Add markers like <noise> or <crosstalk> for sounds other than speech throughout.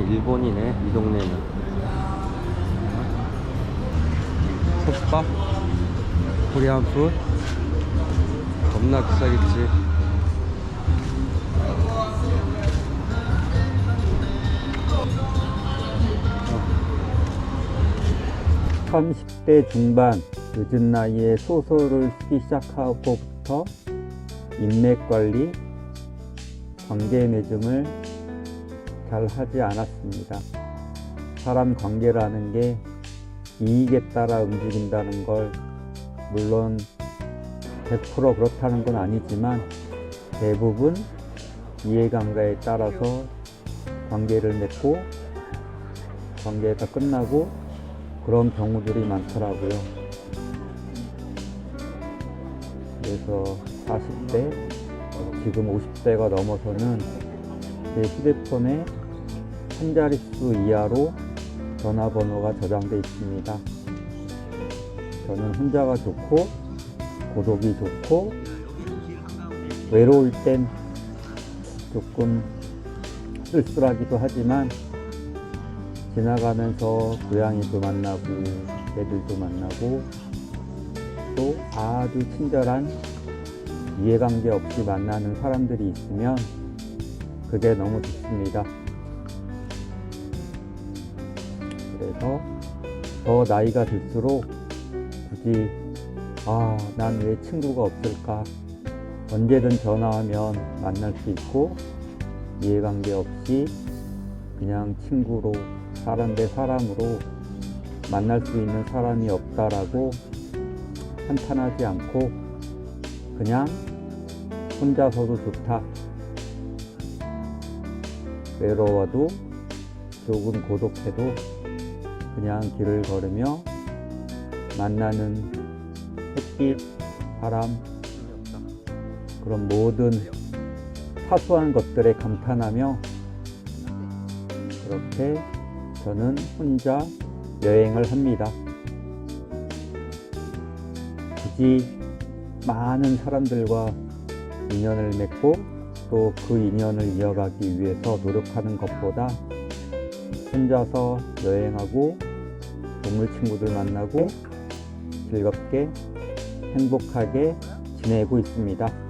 일본이네 이 동네는. 솥밥? 코리안풋 겁나 비싸겠지. 30대 중반 늦은 나이에 소설을 쓰기 시작하고부터 인맥관리, 관계 맺음을 잘 하지 않았습니다. 사람 관계라는 게 이익에 따라 움직인다는 걸 물론 100% 그렇다는 건 아니지만 대부분 이해관계에 따라서 관계를 맺고 관계가 끝나고 그런 경우들이 많더라고요. 그래서 40대, 지금 50대가 넘어서는 제 휴대폰에 한 자릿수 이하로 전화번호가 저장돼 있습니다. 저는 혼자가 좋고, 고독이 좋고, 외로울 땐 조금 쓸쓸하기도 하지만, 지나가면서 고양이도 만나고 개들도 만나고 또 아주 친절한 이해관계 없이 만나는 사람들이 있으면 그게 너무 좋습니다. 그래서 더 나이가 들수록 굳이 아, 난 왜 친구가 없을까? 언제든 전화하면 만날 수 있고 이해관계 없이 그냥 친구로 사람 대 사람으로 만날 수 있는 사람이 없다라고 한탄하지 않고 그냥 혼자서도 좋다. 외로워도 조금 고독해도 그냥 길을 걸으며 만나는 햇빛, 바람, 그런 모든 사소한 것들에 감탄하며 그렇게 저는 혼자 여행을 합니다. 굳이 많은 사람들과 인연을 맺고 또 그 인연을 이어가기 위해서 노력하는 것보다 혼자서 여행하고 동물 친구들 만나고 즐겁게 행복하게 지내고 있습니다.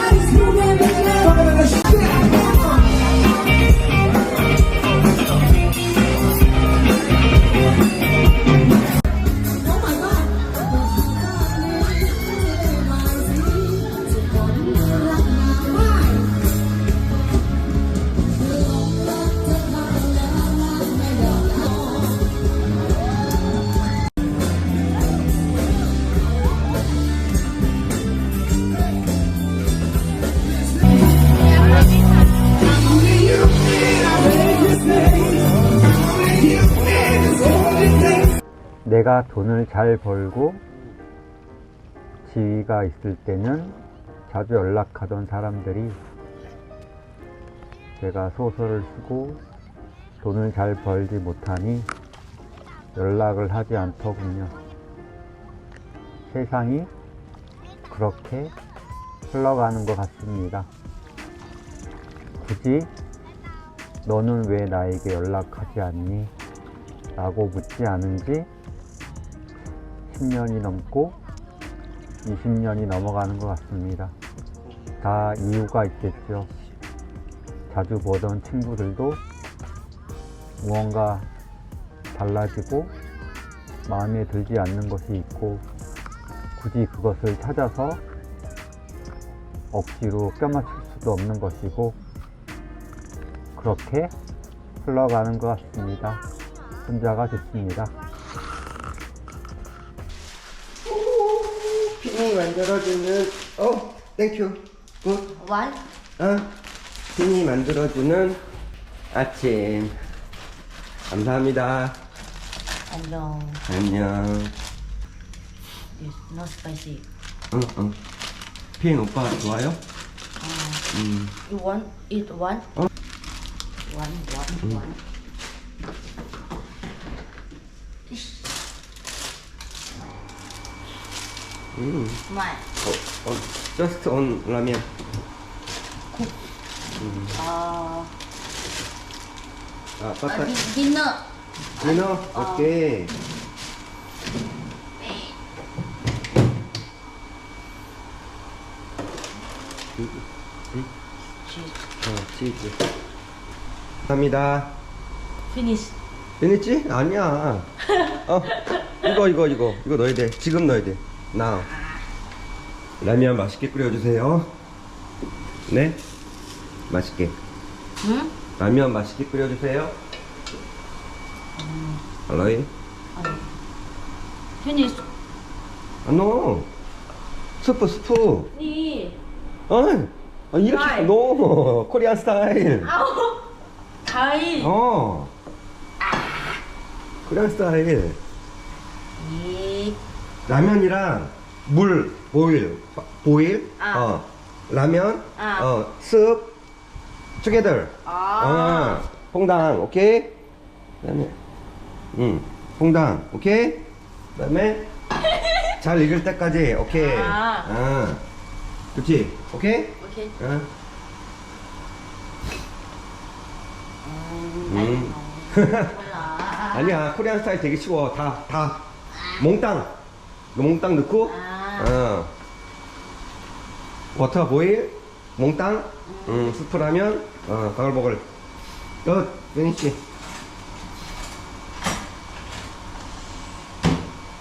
eyes, you were 내가 돈을 잘 벌고 지위가 있을 때는 자주 연락하던 사람들이 제가 소설을 쓰고 돈을 잘 벌지 못하니 연락을 하지 않더군요. 세상이 그렇게 흘러가는 것 같습니다. 굳이 너는 왜 나에게 연락하지 않니? 라고 묻지 않은 지 10년이 넘고 20년이 넘어가는 것 같습니다. 다 이유가 있겠죠. 자주 보던 친구들도 무언가 달라지고 마음에 들지 않는 것이 있고 굳이 그것을 찾아서 억지로 껴맞출 수도 없는 것이고 그렇게 흘러가는 것 같습니다. 혼자가 좋습니다. 피니 만들어주는 어 땡큐 굿 One, 어? 피니 만들어주는 아침 감사합니다 no, 안녕 it's not spicy. 응, 응. 스페인 오빠 좋아요? 음. You want eat one? 어? One, one, one. 음. 어, 어, just on 라면. 어, 아, 아, 빠빠. 디- dinner. 디너? 오케이. 어, 치즈. 감사합니다. Finish. 되겠지? 아니야. 어, 이거, 이거, 이거. 이거 넣어야 돼. 지금 넣어야 돼. Now. 라면 맛있게 끓여주세요. 네? 맛있게. 응? 라면 맛있게 끓여주세요. 알로이? Finish. 아, 노. 스프, 스프. 니. 어, 아, 이렇게? 노. 코리안 스타일. 아우. 다이. 어. 코리안 스타일. 이. 라면이랑 물, 보일, 보일, 아. 어, 라면, 아. 어, 습, together. 아. 어, 홍당, 오케이? 그다음에, 음, 홍당, 오케이? 그다음에 <laughs> 잘 익을 때까지, 오케이? 아. 어, 그렇지, 오케이? 오케이. 어. 음. 음. 몰라. <laughs> 아니야, 코리안 스타일 되게 쉬워. 다, 다. 몽땅. 몽땅 넣고, 아. 어. 워터 보일, 몽땅, 음, 스프라면, 어, 바글바글. 어, 피니시.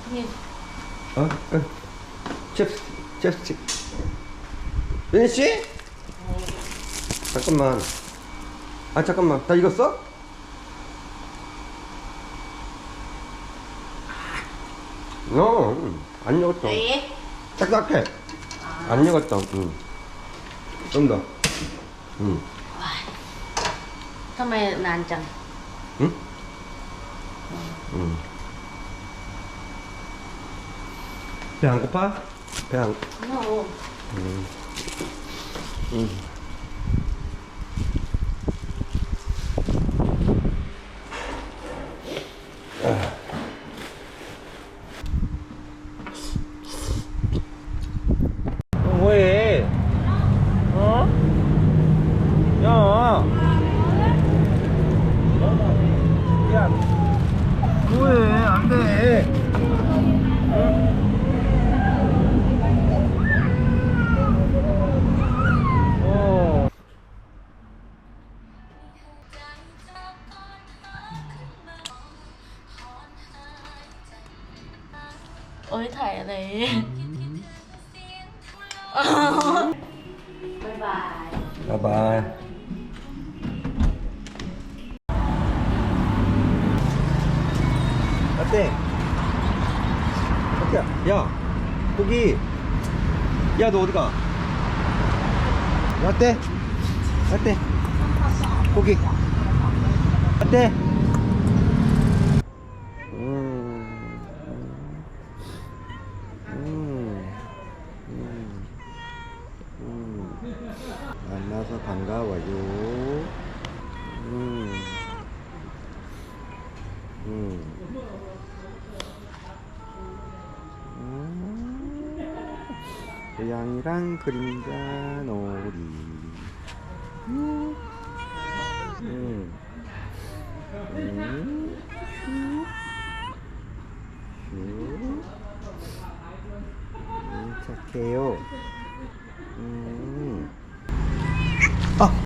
Finish. 어, 어. 칩스, 칩스틱. 피니시? 잠깐만. 아, 잠깐만. 다 익었어? 어, 음, 안 익었어. 네. 딱딱해. 안 익었다. 응. 좀 더. 응. ทำไมนานจัง 응? 응. 배 안 고파? 배 안. No. 응. โอ้ยถ่ายอะไรบายบาย 바이바이. 어때? 어때? 야, 고기. 야, 너 어디 가? 어때? 어때? 고기. 어때? 반가워요. 음. 음. 음. 고양이랑 그림자 놀이. 착해요. 음. 아!